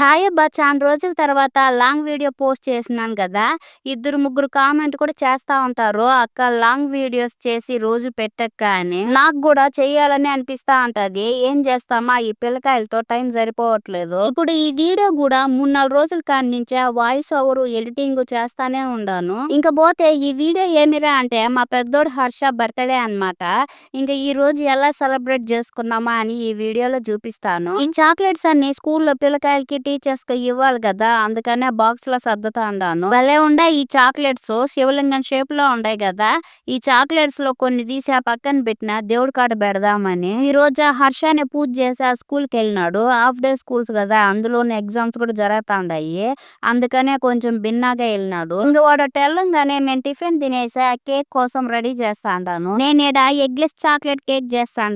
Hi అబ్బా! చాలా రోజుల తర్వాత లాంగ్ వీడియో పోస్ట్ చేసినాను కదా ఇద్దరు, ముగ్గురు కామెంట్ కూడా చేస్తా ఉంటారు. అక్క లాంగ్ వీడియోస్ చేసి రోజు పెట్టక్క అని. నాకు కూడా చెయ్యాలని అనిపిస్తా ఉంటది. ఏం చేస్తామా ఈ పిల్లకాయలతో టైం సరిపోవట్లేదు. ఇప్పుడు ఈ వీడియో కూడా మూడు నాలుగు రోజుల నుంచే వాయిస్ ఓవర్, ఎడిటింగ్ చేస్తానే ఉండాను. ఇంక పోతే ఈ వీడియో ఏమిరా అంటే మా పెద్దోడు హర్ష బర్త్‌డే అన్నమాట. ఇంక ఈ రోజు ఎలా సెలబ్రేట్ చేసుకున్నామా అని ఈ వీడియోలో చూపిస్తాను. ఈ చాక్లెట్స్ అన్ని స్కూల్‌లో పిల్లకాయలకి టీచర్స్కి ఇవ్వాలి కదా అందుకనే బాక్స్లో సర్దుతా ఉండాను. భలే ఉండే ఈ చాక్లెట్స్. శివలింగం షేప్లో ఉండే కదా. ఈ చాక్లెట్స్లో కొన్ని తీసి ఆ పక్కన పెట్టిన దేవుడి కాడ పెడదామని. ఈ రోజు హర్షాన్ని పూజ చేసి ఆ స్కూల్కి వెళ్ళినాడు. హాఫ్ డే స్కూల్స్ కదా అందులోనే ఎగ్జామ్స్ కూడా జరుగుతా ఉన్నాయి అందుకనే కొంచెం భిన్నాగా వెళ్ళినాడు. ఇంక వాడు టెల్లంగానే మేము టిఫిన్ తినేసి ఆ కేక్ కోసం రెడీ చేస్తాను నేను ఈడ ఎగ్లెస్ చాక్లెట్ కేక్ చేస్తా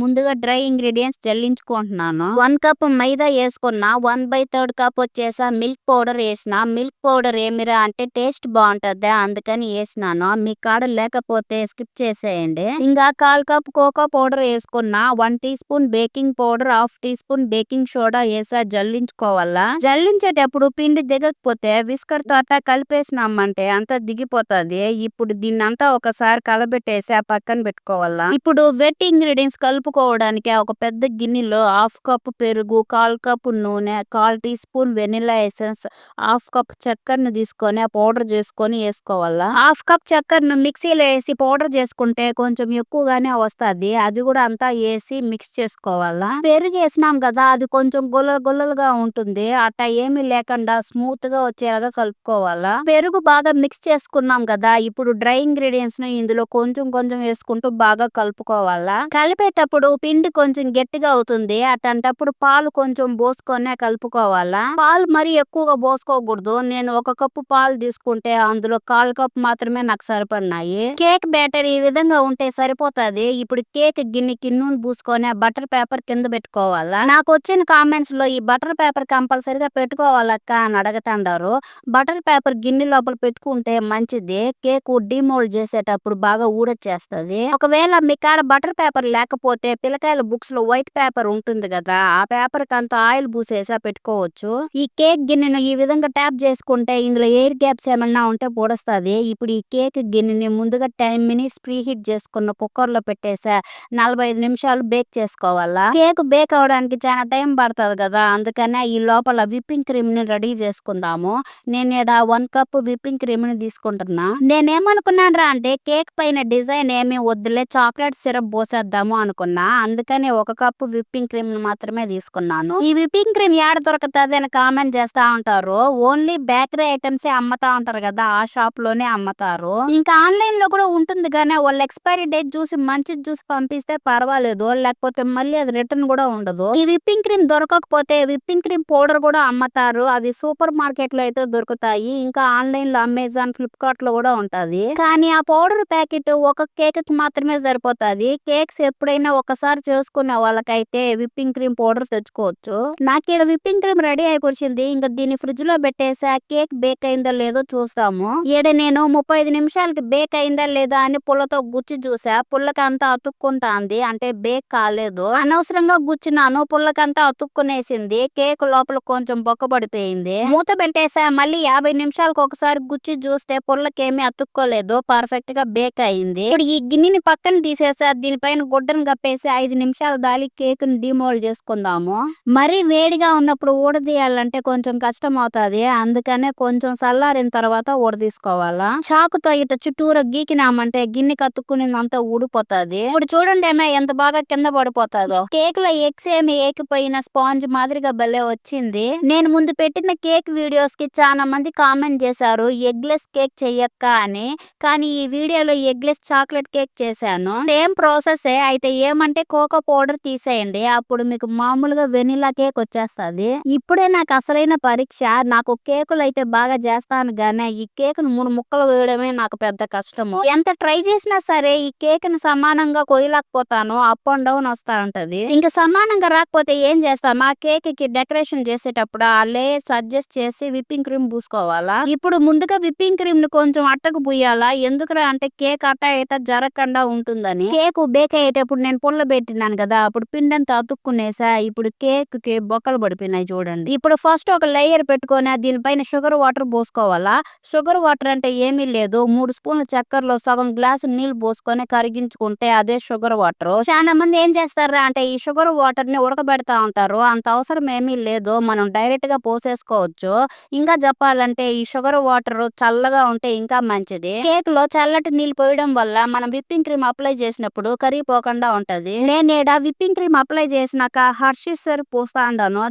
ముందుగా డ్రై ఇంగ్రీడియంట్స్ జల్లించుకుంటున్నాను. వన్ కప్ మైదా వేసుకున్నా వన్ బై థర్డ్ కప్ వచ్చేసా మిల్క్ పౌడర్ వేసిన మిల్క్ పౌడర్ ఏమిరా అంటే టేస్ట్ బాగుంటది అందుకని వేసినాను. మీ కాడ లేకపోతే స్కిప్ చేసేయండి. ఇంకా కాల్ కప్ కోకో పౌడర్ వేసుకున్నా one teaspoon baking powder half teaspoon baking soda వేసా జల్లించుకోవాలా? జల్లించేటప్పుడు పిండి దిగకపోతే విస్కర్తో అట్టా కలిపేసినామంటే అంతా దిగిపోతుంది. ఇప్పుడు దీన్ని అంతా ఒకసారి కలబెట్టేసి ఆ పక్కన పెట్టుకోవాలా? ఇప్పుడు వెట్ ఇంగ్రీడియంట్స్ కలుపుకోవడానికి ఒక పెద్ద గిన్నెలో హాఫ్ కప్ పెరుగు కాల్ కప్ నూనె call teaspoon vanilla essence half cup చక్కెరను తీసుకొని ఆ పౌడర్ చేసుకొని వేసుకోవాలా? హాఫ్ కప్ చక్కెరను మిక్సీలో వేసి పౌడర్ చేసుకుంటే కొంచెం ఎక్కువగానే వస్తది. అది కూడా అంతా వేసి మిక్స్ చేసుకోవాలా? పెరుగు వేసినాం కదా అది కొంచెం గుల్ల గుల్లలుగా ఉంటుంది. అట్లా ఏమీ లేకుండా స్మూత్గా వచ్చేలాగా కలుపుకోవాలా? పెరుగు బాగా మిక్స్ చేసుకున్నాం కదా ఇప్పుడు డ్రై ఇంగ్రీడియంట్స్ను ఇందులో కొంచెం కొంచెం వేసుకుంటూ బాగా కలుపుకోవాలా? కలిపేటప్పుడు పిండి కొంచెం గట్టిగా అవుతుంది. అట్లాంటప్పుడు పాలు కొంచెం పోసుకొని కలుపుకోవాలా పాలు మరి ఎక్కువగా పోసుకోకూడదు. నేను ఒక కప్పు పాలు తీసుకుంటే అందులో కాల్ కప్ మాత్రమే నాకు సరిపడినాయి. కేక్ బ్యాటర్ ఈ విధంగా ఉంటే సరిపోతుంది. ఇప్పుడు కేక్ గిన్నెకి నూనె పూసుకొని బటర్ పేపర్ కింద పెట్టుకోవాలా? నాకు వచ్చిన కామెంట్స్లో ఈ బటర్ పేపర్ కంపల్సరిగా పెట్టుకోవాలక్క అని అడగతాండారు బటర్ పేపర్ గిన్నె లోపల పెట్టుకుంటే మంచిది. కేక్ డిమోల్డ్ చేసేటప్పుడు బాగా ఊడొచ్చేస్తుంది. ఒకవేళ మీ కాడ బటర్ పేపర్ లేకపోతే పిల్లకాయల బుక్స్లో వైట్ పేపర్ ఉంటుంది కదా ఆ పేపర్ కంత ఆయిల్ పూసేసా పెట్టు పెట్టుకోవచ్చు. ఈ కేక్ గిన్నెను ఈ విధంగా ట్యాప్ చేసుకుంటే ఇందులో ఎయిర్ గ్యాప్స్ ఏమన్నా ఉంటే పొడస్తుంది. ఇప్పుడు ఈ కేక్ గిన్నెని ముందుగా టెన్ మినిట్స్ ప్రీ హీట్ చేసుకున్న కుక్కర్లో పెట్టేసా నలభై ఐదు నిమిషాలు బేక్ చేసుకోవాలా? కేక్ బేక్ అవడానికి చాలా టైం పడుతుంది కదా అందుకనే ఈ లోపల విప్పింగ్ క్రీమ్ని రెడీ చేసుకుందాము. నేను ఇక్కడ వన్ కప్ విప్పింగ్ క్రీమ్ని తీసుకుంటున్నా. నేనేమనుకున్నాను అంటే కేక్ పైన డిజైన్ ఏమీ వద్దులే చాక్లెట్ సిరప్ పోసేద్దాము అనుకున్నా. అందుకని ఒక కప్పు విప్పింగ్ క్రీమ్ని మాత్రమే తీసుకున్నాను. ఈ విప్పింగ్ క్రీమ్ ఏడ దొరుకుతుంది అని కామెంట్ చేస్తా ఉంటారు. ఓన్లీ బేకరీ ఐటమ్స్ అమ్మతా ఉంటారు కదా ఆ షాప్లోనే అమ్మతారు. ఇంకా ఆన్లైన్లో కూడా ఉంటుంది కానీ వాళ్ళు ఎక్స్పైరీ డేట్ చూసి మంచి జ్యూస్ పంపిస్తే పర్వాలేదు. లేకపోతే మళ్ళీ అది రిటర్న్ కూడా ఉండదు. ఈ విప్పింగ్ క్రీమ్ దొరకకపోతే విప్పింగ్ క్రీమ్ పౌడర్ కూడా అమ్మతారు. అది సూపర్ మార్కెట్లో అయితే దొరుకుతాయి. ఇంకా ఆన్లైన్లో అమెజాన్ ఫ్లిప్కార్ట్లో కూడా ఉంటది. కానీ ఆ పౌడర్ ప్యాకెట్ ఒక కేక్కి మాత్రమే సరిపోతుంది. కేక్స్ ఎప్పుడైనా ఒకసారి చేసుకునే వాళ్ళకైతే విప్పింగ్ క్రీమ్ పౌడర్ తెచ్చుకోవచ్చు. నాకు ఇక్కడ విప్పింగ్ క్రీమ్ రెడీ అయిపోయింది ఇంకా దీన్ని ఫ్రిడ్జ్లో పెట్టేసా కేక్ బేక్ అయిందో లేదో చూస్తాము. ఈడ నేను ముప్పై ఐదు నిమిషాలకి బేక్ అయిందా లేదా అని పుల్లతో గుచ్చి చూసా. పుల్లకంతా అతుక్కుంటాంది. అంటే బేక్ కాలేదు. అనవసరంగా గుచ్చినాను. పుల్లకంతా అతుక్కునేసింది. కేక్ లోపల కొంచెం బొక్కబడిపోయింది. మూత పెట్టేసా. మళ్ళీ యాభై నిమిషాలకు ఒకసారి గుచ్చి చూస్తే పుల్లకేమీ అతుక్కోలేదు. పర్ఫెక్ట్గా బేక్ అయింది. ఇప్పుడు ఈ గిన్నెని పక్కన తీసేసా. దీనిపైన గుడ్డను కప్పేసి ఐదు నిమిషాలు దాలి కేక్ని డిమోల్డ్ చేసుకుందాము. మరీ వేడిగా ఉన్నప్పుడు ఇప్పుడు ఊడదీయాలంటే కొంచెం కష్టం అవుతుంది అందుకనే కొంచెం చల్లారిన తర్వాత ఊడదీసుకోవాలా చాకుతో ఇట చుట్టూరు గీకినామంటే గిన్నె కత్తుకుని అంతా ఊడిపోతుంది. ఇప్పుడు చూడండి ఏమో ఎంత బాగా కింద పడిపోతుందో. కేక్లో ఎగ్స్ ఏమి ఏకిపోయిన స్పాంజ్ మాదిరిగా భలే వచ్చింది. నేను ముందు పెట్టిన కేక్ వీడియోస్కి చాలా మంది కామెంట్ చేశారు ఎగ్లెస్ కేక్ చెయ్యక్క అని. కానీ ఈ వీడియోలో ఎగ్లెస్ చాక్లెట్ కేక్ చేశాను. Same process. అయితే ఏమంటే కోకో పౌడర్ తీసేయండి. అప్పుడు మీకు మామూలుగా వెనిలా కేక్ వచ్చేస్తుంది. ఇప్పుడే నాకు అసలైన పరీక్ష నాకు కేకులు అయితే బాగా చేస్తాను గానీ ఈ కేక్ను మూడు ముక్కలు వేయడమే నాకు పెద్ద కష్టము. ఎంత ట్రై చేసినా సరే ఈ కేక్ని సమానంగా కొయ్యలేకపోతాను అప్ అండ్ డౌన్ వస్తా ఉంటది ఇంకా సమానంగా రాకపోతే ఏం చేస్తాం? ఆ కేక్కి డెకరేషన్ చేసేటప్పుడు ఆ లేయర్స్ అడ్జస్ట్ చేసి విప్పింగ్ క్రీమ్ పూసుకోవాలా? ఇప్పుడు ముందుగా విప్పింగ్ క్రీమ్ని కొంచెం అట్టకు పుయ్యాలా ఎందుకురా అంటే కేక్ అట్ట ఇట జరగకుండా ఉంటుందని. కేక్ బేక్ అయ్యేటప్పుడు నేను పుల్ల పెట్టినాను కదా అప్పుడు పిండంతా అతుక్కునేసా ఇప్పుడు కేక్కి బొక్కలు పడిపోయినాయి. చూడండి. ఇప్పుడు ఫస్ట్ ఒక లేయర్ పెట్టుకొని దీనిపైన షుగర్ వాటర్ పోసుకోవాలా? షుగర్ వాటర్ అంటే ఏమీ లేదు. మూడు స్పూన్ల చక్కెరలో సగం గ్లాసు నీళ్ళు పోసుకొని కరిగించుకుంటే అదే షుగర్ వాటర్. చాలా మంది ఏం చేస్తారా అంటే ఈ షుగర్ వాటర్ని ఉడకబెడతా ఉంటారు. అంత అవసరం ఏమీ లేదు. మనం డైరెక్ట్గా పోసేసుకోవచ్చు. ఇంకా చెప్పాలంటే ఈ షుగర్ వాటర్ చల్లగా ఉంటే ఇంకా మంచిది. కేక్లో చల్లటి నీళ్ళు పోయడం వల్ల మనం విప్పింగ్ క్రీమ్ అప్లై చేసినప్పుడు కరిగిపోకుండా ఉంటది. నేను విప్పింగ్ క్రీమ్ అప్లై చేసినాక హర్షిస్ సిరప్ పోస్తా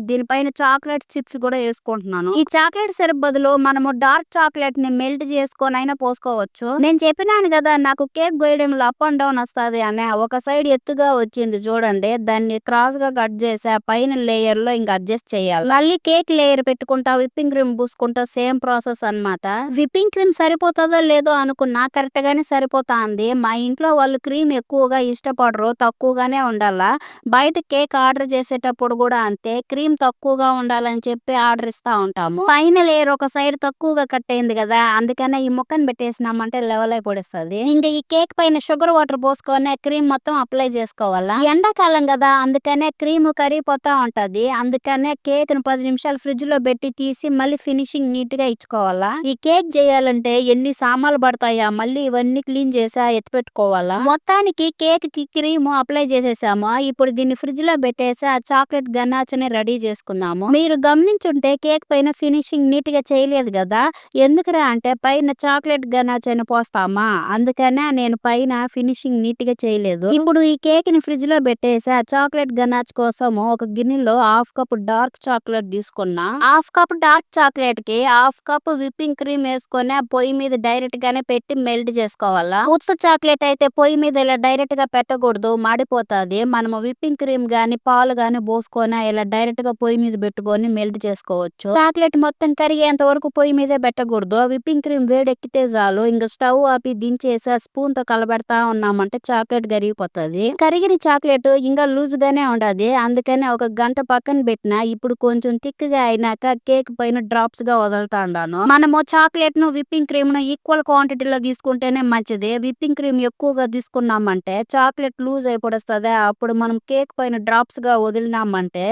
దీనిపై పైన చాక్లెట్ చిప్స్ కూడా వేసుకుంటున్నాను. ఈ చాక్లెట్ సిరప్ బదులు మనము డార్క్ చాక్లెట్ని మెల్ట్ చేసుకొని అయినా పోసుకోవచ్చు. నేను చెప్పినాను కదా నాకు కేక్ గోయడంలో అప్ అండ్ డౌన్ వస్తుంది అని ఒక సైడ్ ఎత్తుగా వచ్చింది చూడండి. దాన్ని క్రాస్గా కట్ చేసి ఆ పైన లేయర్లో ఇంకా అడ్జస్ట్ చేయాలి. మళ్ళీ కేక్ లేయర్ పెట్టుకుంటా విప్పింగ్ క్రీమ్ పూసుకుంటా సేమ్ ప్రాసెస్ అన్నమాట. విప్పింగ్ క్రీమ్ సరిపోతుందో లేదో అనుకున్నా కరెక్ట్ గానే సరిపోతాంది. మా ఇంట్లో వాళ్ళు క్రీమ్ ఎక్కువగా ఇష్టపడరు తక్కువగానే ఉండాలా. బయట కేక్ ఆర్డర్ చేసేటప్పుడు కూడా అంతే క్రీమ్ తక్కువ తక్కువగా ఉండాలని చెప్పి ఆర్డర్ ఇస్తా ఉంటాము. పైన లేయర్ ఒక సైడ్ తక్కువగా కట్ అయింది కదా అందుకనే ఈ ముక్కను పెట్టేసినామంటే లెవెల్ అయిపోయిస్తుంది ఇంకా ఈ కేక్ పైన షుగర్ వాటర్ పోసుకొని క్రీమ్ మొత్తం అప్లై చేసుకోవాలా? ఎండాకాలం కదా అందుకనే క్రీమ్ కరిగిపోతా ఉంటది. అందుకనే కేక్ను పది నిమిషాలు ఫ్రిడ్జ్లో పెట్టి తీసి మళ్ళీ ఫినిషింగ్ నీట్గా ఇచ్చుకోవాలా? ఈ కేక్ చేయాలంటే ఎన్ని సామాన్లు పడతాయా? మళ్ళీ ఇవన్నీ క్లీన్ చేసా ఎత్తి పెట్టుకోవాలా? మొత్తానికి కేక్కి క్రీమ్ అప్లై చేసేసాము. ఇప్పుడు దీన్ని ఫ్రిడ్జ్లో పెట్టేసి ఆ చాక్లెట్ గన్నాచని రెడీ చేసుకున్నాము మీరు గమనించుంటే కేక్ పైన ఫినిషింగ్ నీట్గా చేయలేదు కదా ఎందుకురా అంటే పైన చాక్లెట్ గనాచని పోస్తామా? అందుకనే నేను పైన ఫినిషింగ్ నీట్గా చేయలేదు. ఇప్పుడు ఈ కేక్ని ఫ్రిడ్జ్లో పెట్టేసి ఆ చాక్లెట్ గనాచ్ కోసం ఒక గిన్నెలో హాఫ్ కప్ డార్క్ చాక్లెట్ తీసుకున్నా. హాఫ్ కప్ డార్క్ చాక్లెట్కి హాఫ్ కప్ విప్పింగ్ క్రీమ్ వేసుకొని ఆ పొయ్యి మీద డైరెక్ట్ గానే పెట్టి మెల్ట్ చేసుకోవాలా? ఉత్త చాక్లెట్ అయితే పొయ్యి మీద ఇలా డైరెక్ట్గా పెట్టకూడదు మాడిపోతాది. మనము విప్పింగ్ క్రీమ్ గాని పాలు గాని పోసుకొని ఇలా డైరెక్ట్గా పొయ్యి మీద పెట్టుకొని మెల్ట్ చేసుకోవచ్చు. చాక్లెట్ మొత్తం కరిగేంత వరకు పొయ్యి మీదే పెట్టకూడదు. విప్పింగ్ క్రీమ్ వేడెక్కితే చాలు. ఇంకా స్టవ్ ఆపి దించేసి ఆ స్పూన్తో కలబెడతా ఉన్నామంటే చాక్లెట్ కరిగిపోతుంది. కరిగిన చాక్లెట్ ఇంకా లూజ్ గానే ఉండదు. అందుకని ఒక గంట పక్కన పెట్టిన. ఇప్పుడు కొంచెం థిక్గా అయినాక కేక్ పైన డ్రాప్స్గా వదులుతా ఉన్నాను. మనము చాక్లెట్ను విప్పింగ్ క్రీమ్ను ఈక్వల్ క్వాంటిటీలో తీసుకుంటేనే మంచిది. విప్పింగ్ క్రీమ్ ఎక్కువగా తీసుకున్నామంటే చాక్లెట్ లూజ్ అయిపోతుంది అప్పుడు మనం కేక్ పైన డ్రాప్స్గా వదిలినామంటే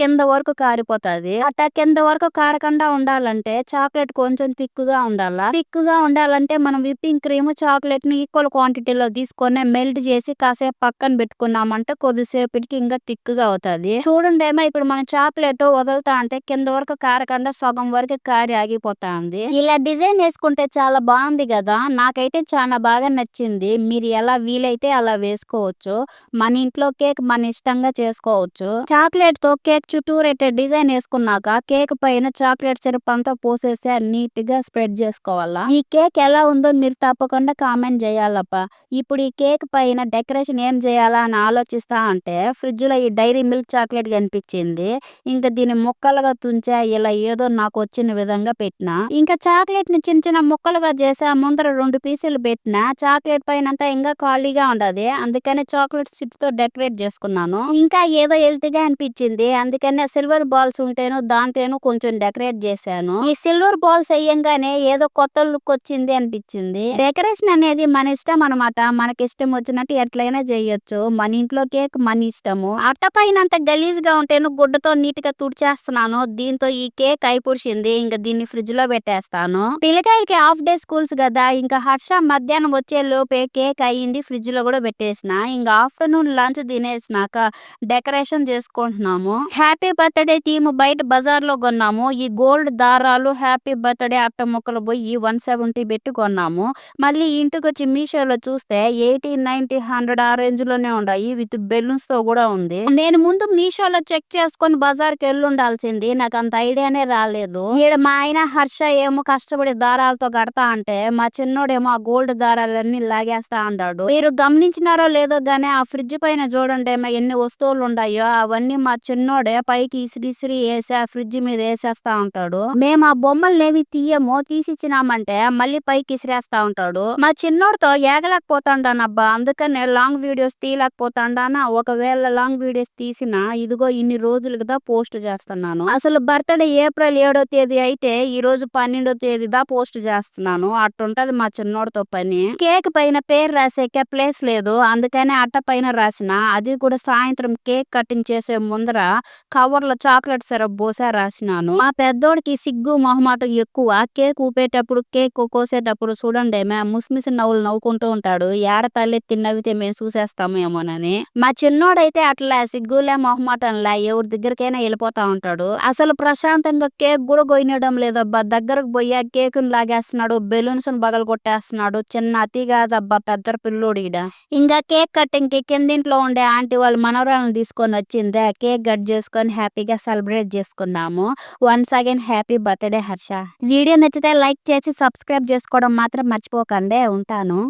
కింద వరకు కారిపోతుంది. అట్ట కింద వరకు కారకుండా ఉండాలంటే చాక్లెట్ కొంచెం తిక్కుగా ఉండాలా? తిక్కుగా ఉండాలంటే మనం విప్పింగ్ క్రీమ్ చాక్లెట్ని ఈక్వల్ క్వాంటిటీలో తీసుకొని మెల్ట్ చేసి కాసేపు పక్కన పెట్టుకున్నామంటే కొద్దిసేపటికి ఇంకా తిక్కుగా అవుతుంది. చూడండి ఏమో ఇప్పుడు మన చాక్లెట్ వదులుతా అంటే కింద వరకు కారకుండా సగం వరకు కారి ఆగిపోతుంది. ఇలా డిజైన్ వేసుకుంటే చాలా బాగుంది కదా? నాకైతే చాలా బాగా నచ్చింది. మీరు ఎలా వీలైతే అలా వేసుకోవచ్చు. మన ఇంట్లో కేక్ మన ఇష్టంగా చేసుకోవచ్చు. చాక్లెట్తో కేక్ చుట్టూరే డిజైన్ వేసుకున్నాక కేక్ పైన చాక్లెట్ సిరప్ అంతా పోసేసి నీట్గా స్ప్రెడ్ చేసుకోవాలా? ఈ కేక్ ఎలా ఉందో మీరు తప్పకుండా కామెంట్ చేయాలప్ప ఇప్పుడు ఈ కేక్ పైన డెకరేషన్ ఏం చేయాలా అని ఆలోచిస్తా అంటే ఫ్రిడ్జ్లో ఈ డైరీ మిల్క్ చాక్లెట్ కనిపించింది. ఇంకా దీన్ని ముక్కలుగా తుంచా ఇలా ఏదో నాకు వచ్చిన విధంగా పెట్టిన. ఇంకా చాక్లెట్ని చిన్న చిన్న ముక్కలుగా చేసా ముందర రెండు పీసులు పెట్టిన చాక్లెట్ పైన అంతా ఇంకా ఖాళీగా ఉండదు. అందుకని చాక్లెట్ చిప్తో డెకరేట్ చేసుకున్నాను. ఇంకా ఏదో హెల్తీగా అనిపించింది. అందుకనే సిల్వర్ బాల్స్ ఉంటేను దాంతోనూ కొంచెం డెకరేట్ చేశాను. ఈ సిల్వర్ బాల్స్ అయ్యంగానే ఏదో కొత్త లుక్ వచ్చింది అనిపించింది. డెకరేషన్ అనేది మన ఇష్టం అనమాట మనకి ఇష్టం వచ్చినట్టు ఎట్లయినా చేయొచ్చు. మన ఇంట్లో కేక్ మన ఇష్టము. అట్ట పైన అంత గలీజ్గా ఉంటేను గుడ్డతో నీట్గా తుడిచేస్తున్నాను. దీంతో ఈ కేక్ అయిపోయింది ఇంకా దీన్ని ఫ్రిడ్జ్లో పెట్టేస్తాను. పిల్లకాయలకి హాఫ్ డే స్కూల్స్ కదా. ఇంకా హర్ష మధ్యాహ్నం వచ్చే లోపే కేక్ అయ్యింది. ఫ్రిడ్జ్లో కూడా పెట్టేసిన. ఇంకా ఆఫ్టర్నూన్ లంచ్ తినేసినాక డెకరేషన్ చేసుకుంటున్నాము. హ్యాపీ బర్త్డే థీమ్ బయట బజార్లో కొన్నాము. ఈ గోల్డ్ దారాలు హ్యాపీ బర్త్డే అట్ట ముక్కలు పోయి వన్ సెవెంటీ పెట్టి కొన్నాము. మళ్ళీ ఇంటికి వచ్చి మీషోలో చూస్తే ఎయిటీ నైన్టీ హండ్రెడ్ ఆ రేంజ్లోనే ఉన్నాయి. విత్ బెలూన్స్తో కూడా ఉంది. నేను ముందు మీషోలో చెక్ చేసుకొని బజార్కి వెళ్ళి ఉండాల్సింది నాకు అంత ఐడియానే రాలేదు. ఈడ మా ఆయన హర్ష ఏమో కష్టపడి దారాలతో కడతా అంటే మా చిన్నోడేమో ఆ గోల్డ్ దారాలన్నీ లాగేస్తా అన్నాడు మీరు గమనించినారో లేదో గానీ ఆ ఫ్రిడ్జ్ పైన చూడండి ఎన్ని వస్తువులు ఉన్నాయో అవన్నీ మా చిన్నోడే పైకి విసిరి వేసి ఆ ఫ్రిడ్జ్ మీద వేసేస్తా ఉంటాడు. మేము ఆ బొమ్మలు ఏవి తీయమో తీసిచ్చినామంటే మళ్ళీ పైకి ఇసిరేస్తా ఉంటాడు. మా చిన్నోడితో ఏగలేకపోతాడానబ్బా అందుకనే లాంగ్ వీడియోస్ తీయలేకపోతాడానా ఒకవేళ లాంగ్ వీడియోస్ తీసినా ఇదిగో ఇన్ని రోజులు పోస్ట్ చేస్తున్నాను. అసలు బర్త్డే ఏప్రిల్ ఏడో తేదీ అయితే ఈ రోజు పన్నెండో తేదీ దా పోస్ట్ చేస్తున్నాను. అట్టుంటది మా చిన్నోడితో పని. కేక్ పైన పేరు రాసేకే ప్లేస్ లేదు. అందుకని అట్ట పైన రాసిన అది కూడా సాయంత్రం కేక్ కటింగ్ చేసే ముందర కవర్లో చాక్లెట్ సిరప్ పోసా రాసినాను. మా పెద్దోడికి సిగ్గు మొహమాటం ఎక్కువ. కేక్ ఊపేటప్పుడు కేక్ కోసేటప్పుడు చూడండి మేము ముసిమిసి నవ్వులు నవ్వుకుంటూ ఉంటాడు. ఏడ తల్లి తిన్నవితే మేము చూసేస్తాము ఏమోనని. మా చిన్నోడైతే అట్లా సిగ్గులే మొహమాటంలా ఎవరి దగ్గరికైనా వెళ్ళిపోతా ఉంటాడు. అసలు ప్రశాంతంగా కేక్ కూడా కొయ్యడం లేదబ్బా. దగ్గరకు పోయా కేక్ లాగేస్తున్నాడు బెలూన్స్ బగలు కొట్టేస్తున్నాడు. చిన్న అతి కాదబ్బా పెద్ద పిల్లోడు ఈడ. ఇంకా కేక్ కటింగ్కి కిందింట్లో ఉండే ఆంటీ వాళ్ళు మనవరాలను తీసుకొని వచ్చిందే. కేక్ కట్ చేసుకొని హ్యాపీగా సెలబ్రేట్ చేసుకున్నాము once again happy birthday Harsha. Video నచ్చితే లైక్ చేసి సబ్స్క్రైబ్ చేసుకోవడం మాత్రం మర్చిపోకండి. ఉంటాను.